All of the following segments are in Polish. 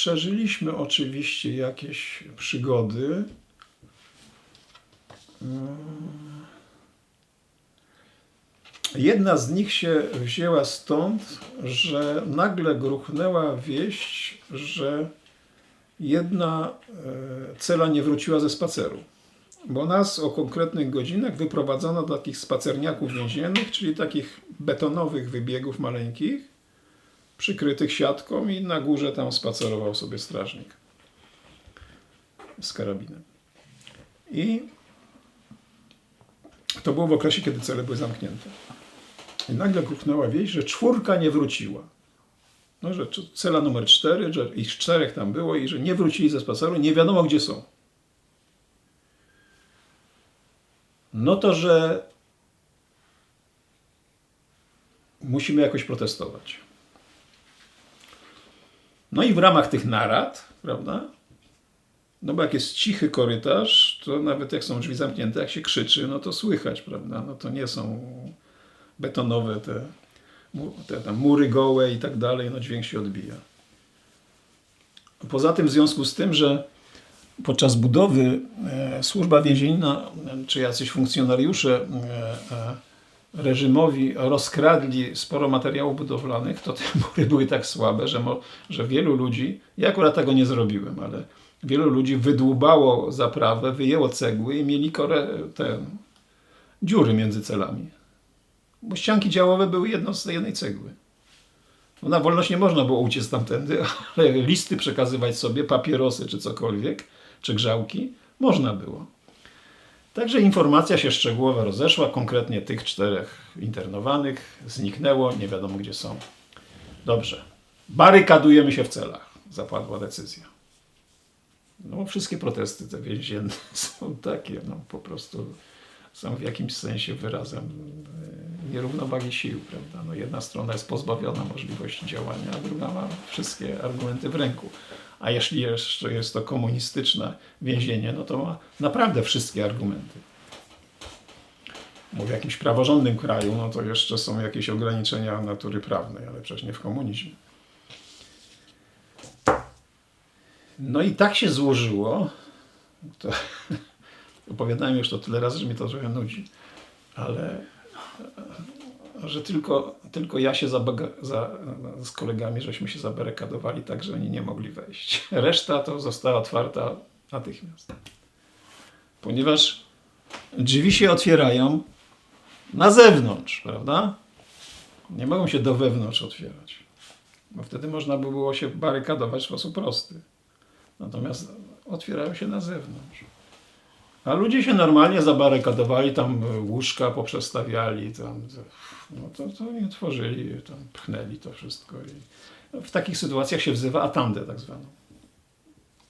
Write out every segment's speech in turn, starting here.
przeżyliśmy oczywiście jakieś przygody. Jedna z nich się wzięła stąd, że nagle gruchnęła wieść, że jedna e, cela nie wróciła ze spaceru. Bo nas o konkretnych godzinach wyprowadzono do takich spacerniaków więziennych, czyli takich betonowych wybiegów maleńkich, przykrytych siatką i na górze tam spacerował sobie strażnik z karabinem. I to było w okresie, kiedy cele były zamknięte. I nagle gruchnęła wieść, że czwórka nie wróciła. No, że cela numer cztery, że ich czterech tam było i że nie wrócili ze spaceru, nie wiadomo gdzie są. No to, że musimy jakoś protestować. No i w ramach tych narad, prawda? No bo jak jest cichy korytarz, to nawet jak są drzwi zamknięte, jak się krzyczy, no to słychać, prawda? No to nie są betonowe te, te tam mury gołe i tak dalej, no dźwięk się odbija. Poza tym w związku z tym, że podczas budowy e, służba więzienna czy jacyś funkcjonariusze e, e, reżimowi rozkradli sporo materiałów budowlanych, to te mury były tak słabe, że, że wielu ludzi, ja akurat tego nie zrobiłem, ale wielu ludzi wydłubało zaprawę, wyjęło cegły i mieli te dziury między celami. Bo ścianki działowe były jedną z jednej cegły. No na wolność nie można było uciec tamtędy, ale listy przekazywać sobie, papierosy czy cokolwiek, czy grzałki, można było. Także informacja się szczegółowo rozeszła, konkretnie tych czterech internowanych zniknęło, nie wiadomo gdzie są. Dobrze. Barykadujemy się w celach, zapadła decyzja. No, wszystkie protesty te więzienne są takie, no po prostu są w jakimś sensie wyrazem e, nierównowagi sił, prawda? No, jedna strona jest pozbawiona możliwości działania, a druga ma wszystkie argumenty w ręku. A jeśli jeszcze jest to komunistyczne więzienie, no to ma naprawdę wszystkie argumenty. Bo w jakimś praworządnym kraju, no to jeszcze są jakieś ograniczenia natury prawnej, ale przecież nie w komunizmie. No i tak się złożyło, to opowiadałem już to tyle razy, że mi to trochę nudzi, ale że tylko, tylko ja się za, z kolegami, żeśmy się zabarykadowali tak, że oni nie mogli wejść. Reszta to została otwarta natychmiast. Ponieważ drzwi się otwierają na zewnątrz, prawda? Nie mogą się do wewnątrz otwierać. Bo wtedy można by było się barykadować w sposób prosty. Natomiast otwierają się na zewnątrz. A ludzie się normalnie zabarykadowali, tam łóżka poprzestawiali, tam, no to, to oni otworzyli, tam pchnęli to wszystko. I w takich sytuacjach się wzywa atandę tak zwaną.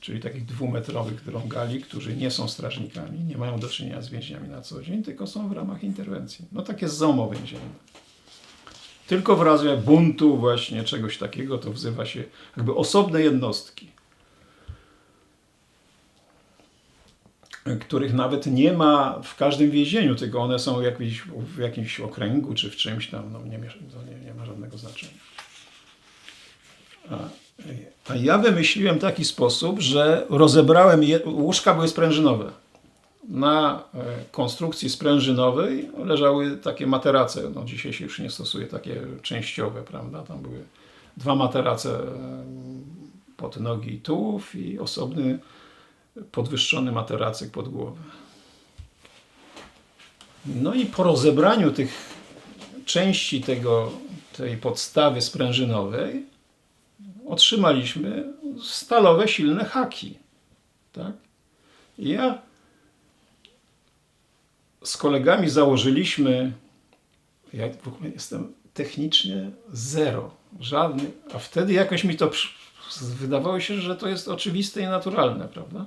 Czyli takich dwumetrowych drągali, którzy nie są strażnikami, nie mają do czynienia z więźniami na co dzień, tylko są w ramach interwencji. No takie ZOMO więzienne. Tylko w razie buntu właśnie czegoś takiego, to wzywa się jakby osobne jednostki. Których nawet nie ma w każdym więzieniu, tylko one są w jakimś okręgu czy w czymś tam, no nie, nie, nie ma żadnego znaczenia. A, a ja wymyśliłem taki sposób, że rozebrałem, je, łóżka były sprężynowe. Na e, konstrukcji sprężynowej leżały takie materace, no dzisiaj się już nie stosuje takie częściowe, prawda, tam były dwa materace e, pod nogi i tułów i osobny podwyższony materacyk pod głowę. No i po rozebraniu tych części tego, tej podstawy sprężynowej otrzymaliśmy stalowe, silne haki. Tak? I ja z kolegami założyliśmy, ja w ogóle jestem technicznie zero, żadny, a wtedy jakoś mi to wydawało się, że to jest oczywiste i naturalne, prawda?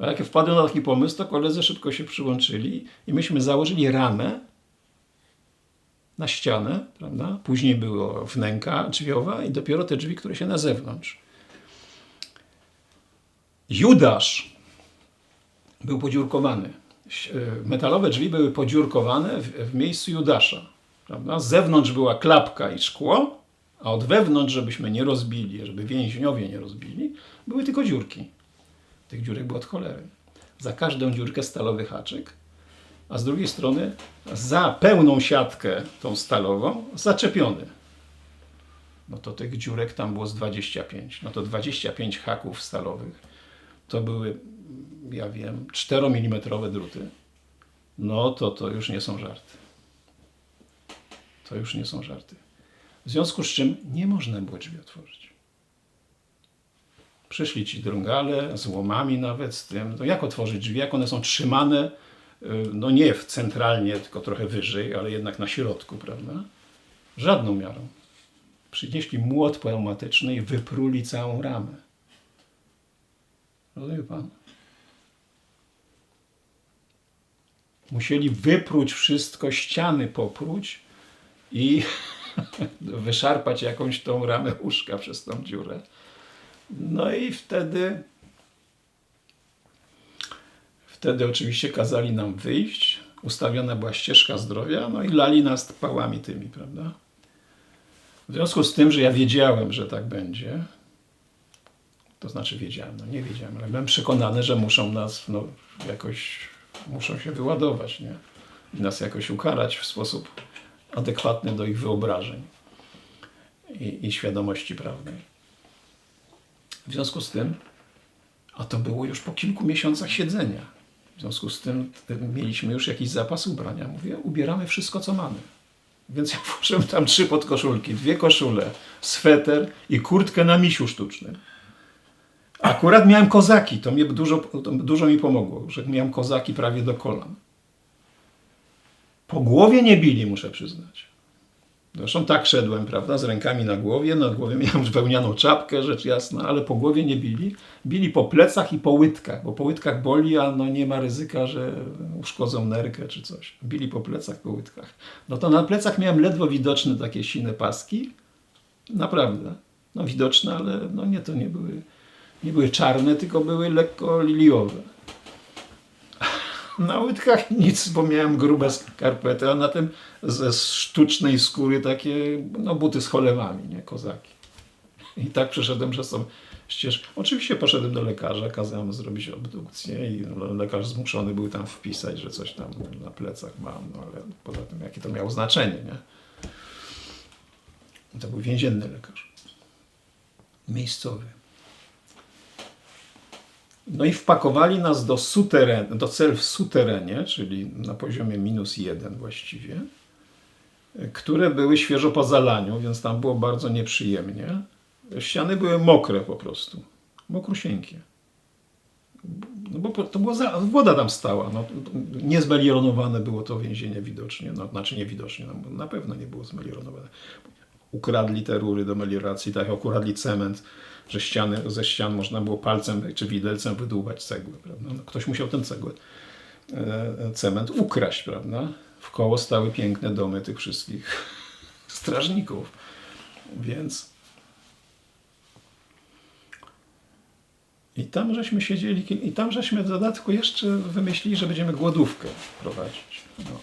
Jak wpadłem na taki pomysł, to koledzy szybko się przyłączyli i myśmy założyli ramę na ścianę, prawda? Później było wnęka drzwiowa i dopiero te drzwi, które się na zewnątrz. Judasz był podziurkowany. E, Metalowe drzwi były podziurkowane w, w miejscu Judasza. Prawda? Z zewnątrz była klapka i szkło, A od wewnątrz, żebyśmy nie rozbili, żeby więźniowie nie rozbili, były tylko dziurki. Tych dziurek było od cholery. Za każdą dziurkę stalowy haczyk, a z drugiej strony za pełną siatkę, tą stalową, zaczepiony. No to tych dziurek tam było z 25. No to 25 haków stalowych. To były, ja wiem, 4 mm druty. No to to już nie są żarty. To już nie są żarty. W związku z czym nie można było drzwi otworzyć. Przyszli ci drągale, z łomami nawet, z tym. No jak otworzyć drzwi? Jak one są trzymane, y, no nie w centralnie, tylko trochę wyżej, ale jednak na środku, prawda? Żadną miarą. Przynieśli młot pneumatyczny i wypruli całą ramę. Rozumie pan? Musieli wypróć wszystko, ściany popróć i wyszarpać jakąś tą ramę łóżka przez tą dziurę. No i wtedy wtedy oczywiście kazali nam wyjść. Ustawiona była ścieżka zdrowia, no i lali nas pałami tymi, prawda? W związku z tym, że ja wiedziałem, że tak będzie, to znaczy wiedziałem, no nie wiedziałem, ale byłem przekonany, że muszą nas no, jakoś, muszą się wyładować, nie? I nas jakoś ukarać w sposób adekwatny do ich wyobrażeń i, i świadomości prawnej. W związku z tym, a to było już po kilku miesiącach siedzenia, w związku z tym y, mieliśmy już jakiś zapas ubrania. Mówię, ubieramy wszystko, co mamy. Więc ja włożyłem tam trzy podkoszulki, dwie koszule, sweter i kurtkę na misiu sztucznym. Akurat miałem kozaki, to mnie dużo, to dużo mi pomogło, że miałem kozaki prawie do kolan. Po głowie nie bili, muszę przyznać. Zresztą tak szedłem, prawda, z rękami na głowie, na głowie miałem wełnianą czapkę, rzecz jasna, ale po głowie nie bili. Bili po plecach i po łydkach, bo po łydkach boli, a no nie ma ryzyka, że uszkodzą nerkę czy coś. Bili po plecach, po łydkach. No to na plecach miałem ledwo widoczne takie sine paski, naprawdę, no widoczne, ale no nie, to nie były, nie były czarne, tylko były lekko liliowe. Na łydkach nic, bo miałem grube skarpety, a na tym ze sztucznej skóry takie no, buty z cholewami, nie, kozaki. I tak przeszedłem przez tą ścieżkę. Oczywiście poszedłem do lekarza, kazałem zrobić obdukcję i lekarz zmuszony był tam wpisać, że coś tam na plecach mam, no ale poza tym jakie to miało znaczenie, nie? To był więzienny lekarz. Miejscowy. No i wpakowali nas do, suteren, do cel w suterenie, czyli na poziomie minus jeden właściwie, które były świeżo po zalaniu, więc tam było bardzo nieprzyjemnie. Ściany były mokre po prostu, mokrusieńkie. No bo to była za, woda tam stała. No, niezmelionowane było to więzienie widocznie. No, znaczy niewidocznie, no, na pewno nie było zmelionowane. Ukradli te rury do melioracji, tak ukradli cement że ściany, ze ścian można było palcem czy widelcem wydłubać cegłę. Prawda? No, ktoś musiał ten cegłę, e, cement ukraść. Prawda? W koło stały piękne domy tych wszystkich strażników. Więc i tam żeśmy siedzieli, i tam żeśmy w dodatku jeszcze wymyślili, że będziemy głodówkę prowadzić. No.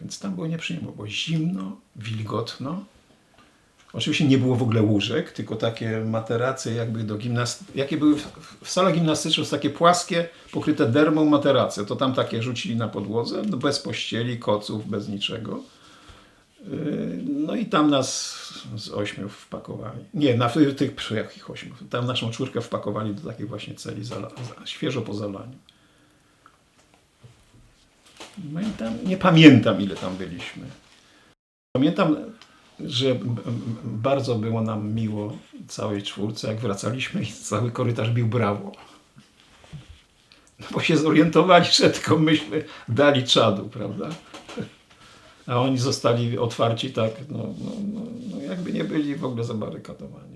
Więc tam było nieprzyjemnie, było zimno, wilgotno. Oczywiście nie było w ogóle łóżek, tylko takie materacje jakby do gimnastyki. Jakie były w, w salach gimnastycznych, takie płaskie, pokryte dermą materacje. To tam takie rzucili na podłodze, no bez pościeli, koców, bez niczego. Yy, No i tam nas z ośmiu wpakowali. Nie, na tych, przy jakich ośmiu. Tam naszą czwórkę wpakowali do takiej właśnie celi, zala, za, świeżo po zalaniu. No i tam nie pamiętam ile tam byliśmy. Pamiętam że bardzo było nam miło całej czwórce, jak wracaliśmy i cały korytarz bił brawo. No bo się zorientowali, że tylko myśmy dali czadu, prawda? A oni zostali otwarci tak, no, no, no, no jakby nie byli w ogóle zabarykadowani.